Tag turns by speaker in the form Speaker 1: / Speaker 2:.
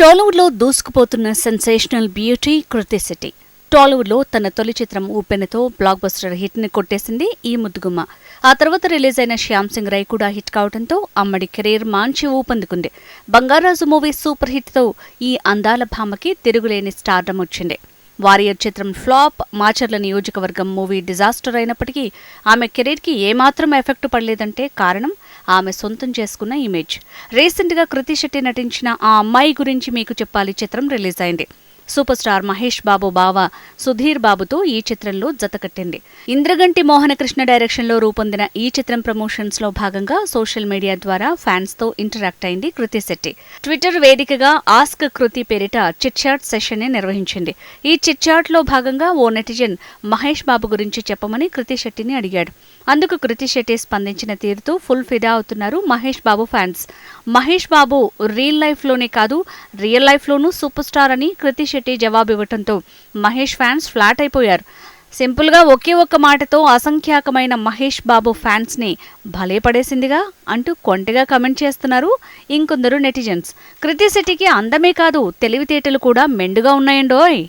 Speaker 1: టాలీవుడ్లో దూసుకుపోతున్న sensational beauty Krithi Shetty. టాలీవుడ్లో తన తొలి చిత్రం ఊపెనతో బ్లాక్ బస్టర్ హిట్ని కొట్టేసింది ఈ ముద్దుగుమ్మ. ఆ తర్వాత రిలీజ్ అయిన శ్యామ్ సింగ్ రై కూడా హిట్ కావడంతో అమ్మడి కెరీర్ మంచి ఊపందుకుంది. బంగారాజు మూవీ సూపర్ హిట్తో ఈ అందాల భామకి తిరుగులేని స్టార్డం వచ్చింది. వారియర్ చిత్రం ఫ్లాప్ మాచర్ల నియోజకవర్గం మూవీ డిజాస్టర్ అయినప్పటికీ ఆమె కెరీర్కి ఏమాత్రం ఎఫెక్ట్ పడలేదంటే కారణం ఆమె సొంతం చేసుకున్న ఇమేజ్. రీసెంట్గా కృతి శెట్టి నటించిన ఆ అమ్మాయి గురించి మీకు చెప్పాలి చిత్రం రిలీజ్ అయింది. సూపర్ స్టార్ మహేష్ బాబు బావ సుధీర్ బాబుతో ఈ చిత్రంలో జతకట్టింది ఇంద్రగంటి మోహనకృష్ణ డైరెక్షన్లో రూపొందిన ఈ చిత్రం ప్రమోషన్స్లో భాగంగా సోషల్ మీడియా ద్వారా ఫ్యాన్స్తో ఇంటరాక్ట్ అయింది కృతి శెట్టి. ట్విట్టర్ వేదికగా ఆస్క్ కృతి పేరిట చిట్ చాట్ సెషన్ని నిర్వహించింది. ఈ చిట్లో భాగంగా ఓ నెటిజన్ మహేష్ బాబు గురించి చెప్పమని కృతి శెట్టిని అడిగాడు. అందుకు కృతి శెట్టి స్పందించిన తీరుతో ఫుల్ ఫిదా అవుతున్నారు మహేష్ బాబు ఫ్యాన్స్. మహేష్ బాబు రియల్ లైఫ్లోనే కాదు రియల్ లైఫ్ లోనూ సూపర్ స్టార్ అని కృతి శెట్టి శెట్టి జవాబివ్వటంతో మహేష్ ఫ్యాన్స్ ఫ్లాట్ అయిపోయారు. సింపుల్గా ఒకే ఒక్క మాటతో అసంఖ్యాకమైన మహేష్ బాబు ఫ్యాన్స్ని భలే పడేసిందిగా అంటూ కొంటగా కమెంట్ చేస్తున్నారు ఇంకొందరు నెటిజన్స్. కృతి శెట్టికి అందమే కాదు తెలివితేటలు కూడా మెండుగా ఉన్నాయండోయ్!